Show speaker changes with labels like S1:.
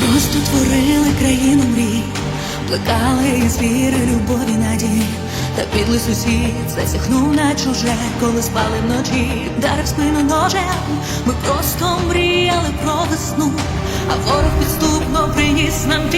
S1: просто творили країну мрій, плекали із віри, любові, надії. Та підлий сусід засягнув на чуже, коли спали вночі, вдарив спину ножем. Ми просто мріяли про весну, а ворог підступно приніс нам.